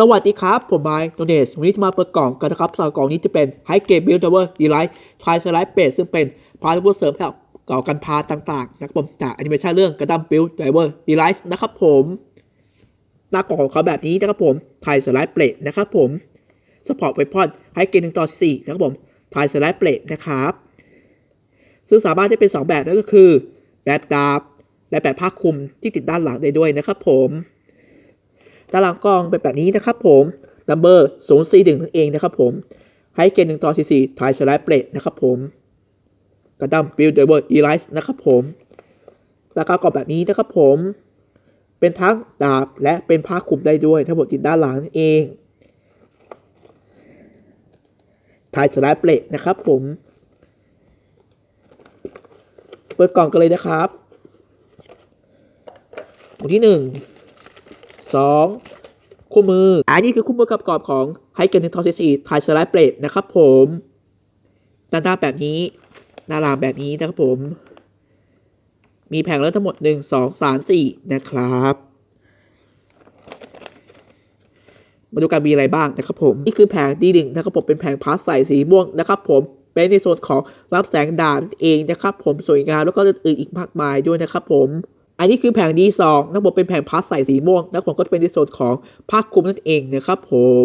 สวัสดีครับ ผมไมค์โดเนสวันนี้จะมาเปิดกล่องกันนะครับสำหรับกล่องนี้จะเป็นไฮเกมบิลด์เวอร์ดีไลท์ทายสไลด์เปซึ่งเป็นพาร์ทผู้เสริมแบบก่อกันพาต่างๆนะครับผมจากแอนิเมชันเรื่องกระดัมบิลด์เวอร์ดีไลท์นะครับผมหน้ากล่องของเขาแบบนี้นะครับผมไทยสไลด์เปลทนะครับผมสปอร์ตไวพอนไฮเกมหนึ่งต่อสี่นะครับผมไทยสไลด์เปลทนะครับซึ่งสามารถได้เป็น 2 แบบนั่นก็คือ แบบดาบและแบบผ้าคลุมที่ติดด้านหลังได้ด้วยนะครับผม ด้านหลังกล้องเป็นแบบนี้นะครับผมนัมเบอร์ศูนย์สี่หนึ่งนั่นเองนะครับผมให้เกณฑ์หนึ่งต่อสี่สี่ทายสไลด์เปลทนะครับผมกระดัมบิลเดอร์อีไลท์นะครับผมราคากล่องแบบนี้นะครับผม เป็นทั้งดาบและเป็นผ้าคลุมได้ด้วยทั้งหมดติดด้านหลังนั่นเองทายสไลด์เปลทนะครับผมเปิดกล่องกันเลยนะครับหมวดที่หนึ่ง สองคู่มือ อันนี้คือคู่มือกับกอบของไฮเกนทอซิซีไทยสไลด์เปลทนะครับผมหน้าตาแบบนี้หน้ารางแบบนี้นะครับผม มีแผงเลือกทั้งหมดหนึ่งสองสามสี่นะครับ มาดูกันมีอะไรบ้างนะครับผม นี่คือแผงดีหนึ่งนะครับผมเป็นแผงพาสใสสีม่วงนะครับผมเป็นในโซนของรับแสงด่านเองนะครับผมสวยงามแล้วก็อื่นอีกมากมายด้วยนะครับผม อันนี้คือแผง D2 นะครับผมเป็นแผงพลาสใสสีม่วงนะครับผมก็จะเป็นในส่วนของผ้าคลุมนั่นเองนะครับผม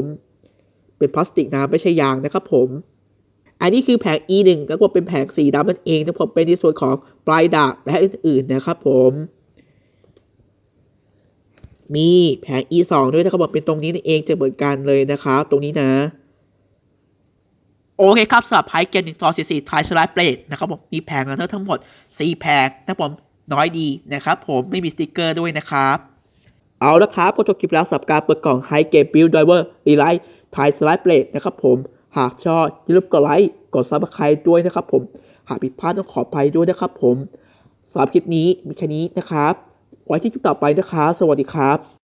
เป็นพลาสติกนะไม่ใช่ยางนะครับผม อันนี้คือแผง E1 นะครับผมเป็นแผงสีดำนั่นเองนะครับผมเป็นในส่วนของปลายดาบและอื่นๆนะครับผมมีแผง E2 ด้วยนะครับผมเป็นตรงนี้นั่นเองจะเหมือนกันเลยนะครับตรงนี้นะโอเคครับสำหรับไฮเกนหนึ่งต่อสี่สี่ไทยสไลด์เปลทนะครับผมมีแผงแล้วทั้งหมด4แผงนะครับผม น้อยดีนะครับผมไม่มีสติกเกอร์ด้วยนะครับ เอาละครับก็จบคลิปแล้วสำหรับการเปิดกล่องไฮเกมบิลด์ไดเวอร์รีไลท์ไทยสไลด์เปลทนะครับผมหากชอบอย่าลืมกดไลค์กดซับสไครต์ด้วยนะครับผมหากผิดพลาดต้องขออภัยด้วยนะครับผมสำหรับคลิปนี้มีแค่นี้นะครับไว้ที่คลิปต่อไปนะครับ สวัสดีครับ